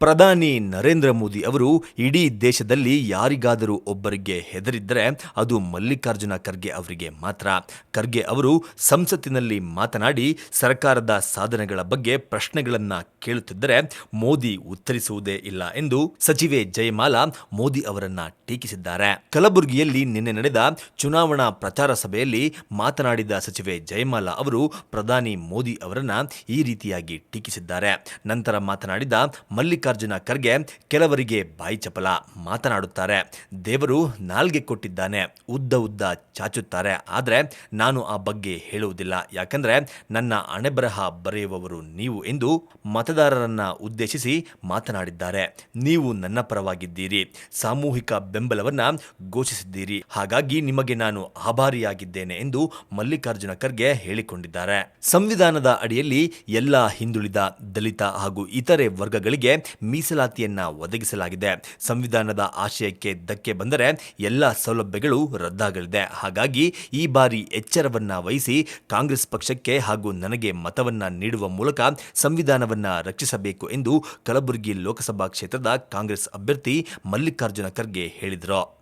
ಪ್ರಧಾನಿ ನರೇಂದ್ರ ಮೋದಿ ಅವರು ಇಡೀ ದೇಶದಲ್ಲಿ ಯಾರಿಗಾದರೂ ಒಬ್ಬರಿಗೆ ಹೆದರಿದ್ದರೆ ಅದು ಮಲ್ಲಿಕಾರ್ಜುನ ಖರ್ಗೆ ಅವರಿಗೆ ಮಾತ್ರ. ಖರ್ಗೆ ಅವರು ಸಂಸತ್ತಿನಲ್ಲಿ ಮಾತನಾಡಿ ಸರ್ಕಾರದ ಸಾಧನೆಗಳ ಬಗ್ಗೆ ಪ್ರಶ್ನೆಗಳನ್ನು ಕೇಳುತ್ತಿದ್ದರೆ ಮೋದಿ ಉತ್ತರಿಸುವುದೇ ಇಲ್ಲ ಎಂದು ಸಚಿವೆ ಜಯಮಾಲಾ ಮೋದಿ ಅವರನ್ನ ಟೀಕಿಸಿದ್ದಾರೆ. ಕಲಬುರಗಿಯಲ್ಲಿ ನಿನ್ನೆ ನಡೆದ ಚುನಾವಣಾ ಪ್ರಚಾರ ಸಭೆಯಲ್ಲಿ ಮಾತನಾಡಿದ ಸಚಿವೆ ಜಯಮಾಲಾ ಅವರು ಪ್ರಧಾನಿ ಮೋದಿ ಅವರನ್ನ ಈ ರೀತಿಯಾಗಿ ಟೀಕಿಸಿದ್ದಾರೆ. ನಂತರ ಮಾತನಾಡಿದ ಮಲ್ಲಿಕಾರ್ಜುನ ಖರ್ಗೆ ಕೆಲವರಿಗೆ ಬಾಯಿ ಚಪಲ ಮಾತನಾಡುತ್ತಾರೆ. ದೇವರು ನಾಲ್ಗೆ ಕೊಟ್ಟಿದ್ದಾನೆ. ಉದ್ದ ಉದ್ದ ಚಾಚುತ್ತಾರೆ. ಆದರೆ ನಾನು ಆ ಬಗ್ಗೆ ಹೇಳುವುದಿಲ್ಲ. ಯಾಕಂದ್ರೆ ನನ್ನ ಅಣೆಬರಹ ಬರೆಯುವವರು ನೀವು ಎಂದು ಮತದಾರರನ್ನ ಉದ್ದೇಶಿಸಿ ಮಾತನಾಡಿದ್ದಾರೆ. ನೀವು ನನ್ನ ಪರವಾಗಿದ್ದೀರಿ. ಸಾಮೂಹಿಕ ಬೆಂಬಲವನ್ನ ಘೋಷಿಸಿದ್ದೀರಿ. ಹಾಗಾಗಿ ನಿಮಗೆ ನಾನು ಆಭಾರಿಯಾಗಿದ್ದೇನೆ ಎಂದು ಮಲ್ಲಿಕಾರ್ಜುನ ಖರ್ಗೆ ಹೇಳಿಕೊಂಡಿದ್ದಾರೆ. ಸಂವಿಧಾನದ ಅಡಿಯಲ್ಲಿ ಎಲ್ಲ ಹಿಂದುಳಿದ ದಲಿತ ಹಾಗೂ ಇತರೆ ವರ್ಗಗಳಿಗೆ ಮೀಸಲಾತಿಯನ್ನ ಒದಗಿಸಲಾಗಿದೆ. ಸಂವಿಧಾನದ ಆಶಯಕ್ಕೆ ಧಕ್ಕೆ ಬಂದರೆ ಎಲ್ಲ ಸೌಲಭ್ಯಗಳು ರದ್ದಾಗಲಿದೆ. ಹಾಗಾಗಿ ಈ ಬಾರಿ ಎಚ್ಚರವನ್ನ ವಹಿಸಿ ಕಾಂಗ್ರೆಸ್ ಪಕ್ಷಕ್ಕೆ ಹಾಗೂ ನನಗೆ ಮತವನ್ನ ನೀಡುವ ಮೂಲಕ ಸಂವಿಧಾನವನ್ನ ರಕ್ಷಿಸಬೇಕು ಎಂದು ಕಲಬುರಗಿ ಲೋಕಸಭಾ ಕ್ಷೇತ್ರದ ಕಾಂಗ್ರೆಸ್ ಅಭ್ಯರ್ಥಿ ಮಲ್ಲಿಕಾರ್ಜುನ ಖರ್ಗೆ ಹೇಳಿದರು.